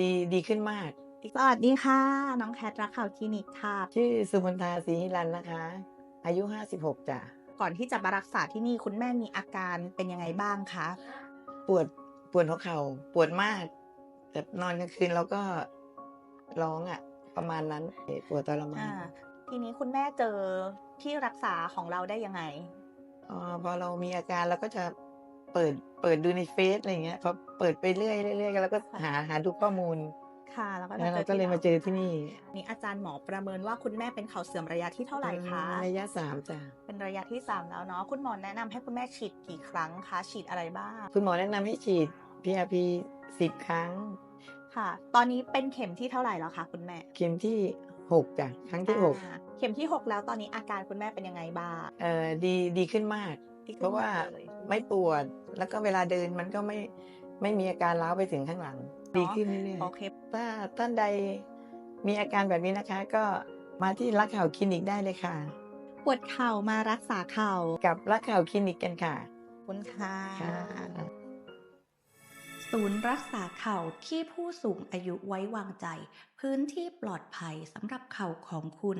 ดีดีขึ้นมาก สวัสดีค่ะ น้องแคทรักข่าวคลินิกค่ะชื่อสุมนทาศรีหิรันนะคะ อายุ 56จ้ะก่อนที่จะมารักษาที่นี่คุณแม่มีอาการเป็นยังไงบ้างคะปวดปวดหัวเข่าปวดมาก แต่นอนกลางคืนเราก็ร้องอะ ประมาณนั้นปวดทรมาอ่านทีนี้คุณแม่เจอที่รักษาของเราได้ยังไงออพอเรามีอาการเราก็จะ เปิดเปิดดูในเฟซอะไรเงี้ยพอเปิดไปเรื่อยเรื่อยๆแล้วก็หาหาดูข้อมูลค่ะแล้วก็แล้วเราจอก็เลยมาเจอที่นี่นี่อาจารย์หมอประเมินว่าคุณแม่เป็นเข่าเสื่อมระยะที่เท่าไหร่คะระยะสามจ้ะเป็นระยะที่สามแล้วเนาะคุณหมอแนะนำให้คุณแม่ฉีดกี่ครั้งคะฉีดอะไรบ้าง คุณหมอแนะนำให้ฉีด PRP สิบครั้งค่ะ ตอนนี้เป็นเข็มที่เท่าไหร่แล้วคะคุณแม่ เข็มที่หกจ้ะครั้งที่หกอ่าเข็มที่หกแล้วตอนนี้อาการคุณแม่เป็นยังไงบ้างเอ่อดีดีขึ้นมากดีขึ้น เพราะว่าเลยไม่ปวดแล้วก็เวลาเดินมันก็ไม่ไม่มีอาการล้าวไปถึงข้างหลัง ดีขึ้นเรื่อยโอเคๆถ้าท่านใดมีอาการแบบนี้นะคะ ก็มาที่รักข่าวคลินิกได้เลยค่ะ ปวดเข่ามารักษาเข่ากับรักข่าวคลินิกกันค่ะขอบคุณค่ะค่ะศูนย์รักษาเข่าที่ผู้สูงอายุไว้วางใจ พื้นที่ปลอดภัยสำหรับเข่าของคุณ